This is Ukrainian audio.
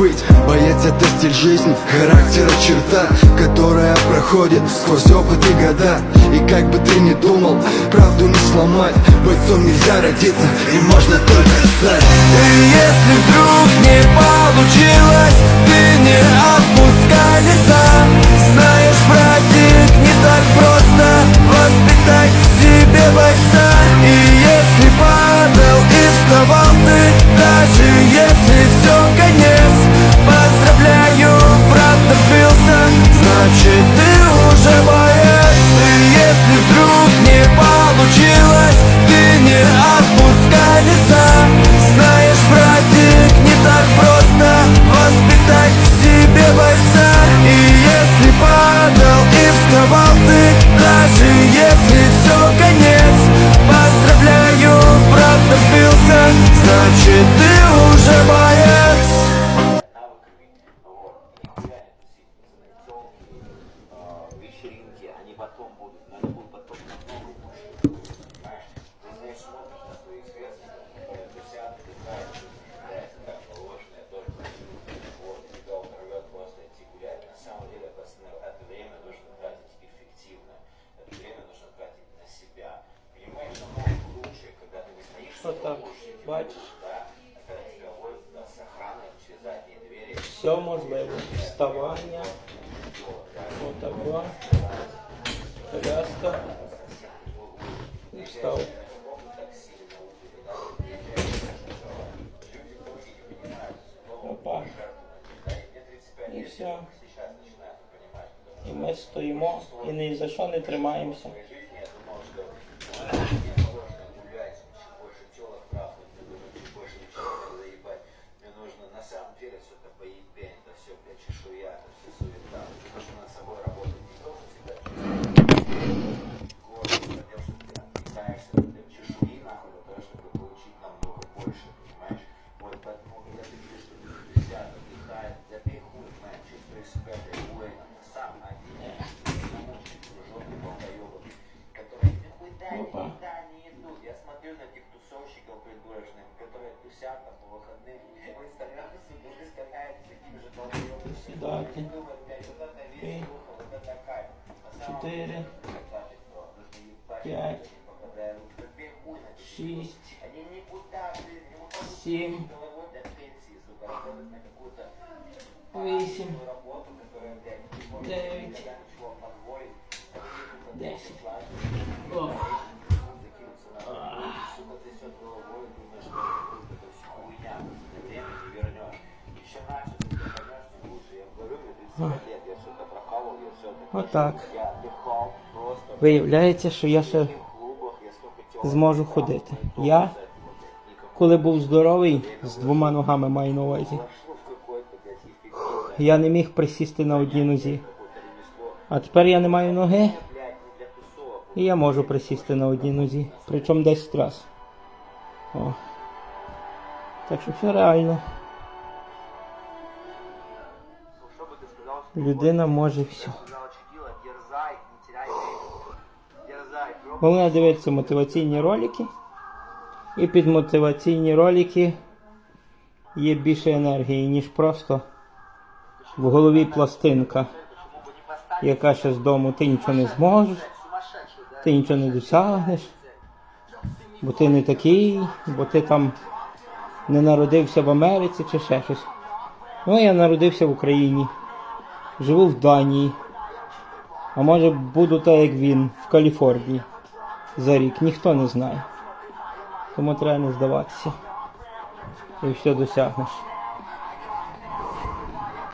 быть. Боец это стиль жизни, характера черта Которая проходит сквозь опыт и года. И как бы ты ни думал, правду не сломать Бойцом нельзя родиться, и можно только стать И если вдруг не получилось, ты не отпускай леса Знаешь, братик, не так просто воспитать себе бойца. И если падал и вставал ты, даже если если все конец Поздравляю, брат, добился, значит ты уже боец вечеринки, они потом будут, но они будут потом. Понимаешь? Ты знаешь, через задние двери, все можливо. Вставання, отако, коляска. І встав. Опа. І все. І ми стоїмо і ні за що не тримаємося. для себя любой сам один, Да, пять, шесть, семь, восемь. 9, 10. О. Отак. Виявляється, що я ще зможу ходити. Я, коли був здоровий, з двома ногами маю на увазі. Я не міг присісти на одній нозі. А тепер я не маю ноги, і я можу присісти на одній нозі. Причому 10 раз. О. Так що все реально. Людина може все. Головне дивитися мотиваційні ролики. І під мотиваційні ролики є більше енергії, ніж просто в голові пластинка, яка ще з дому ти нічого не зможеш, ти нічого не досягнеш, бо ти не такий, бо ти там не народився в Америці чи ще щось. Ну, я народився в Україні, живу в Данії, а може буду так, як він, в Каліфорнії за рік, ніхто не знає. Тому треба не здаватися. І все досягнеш.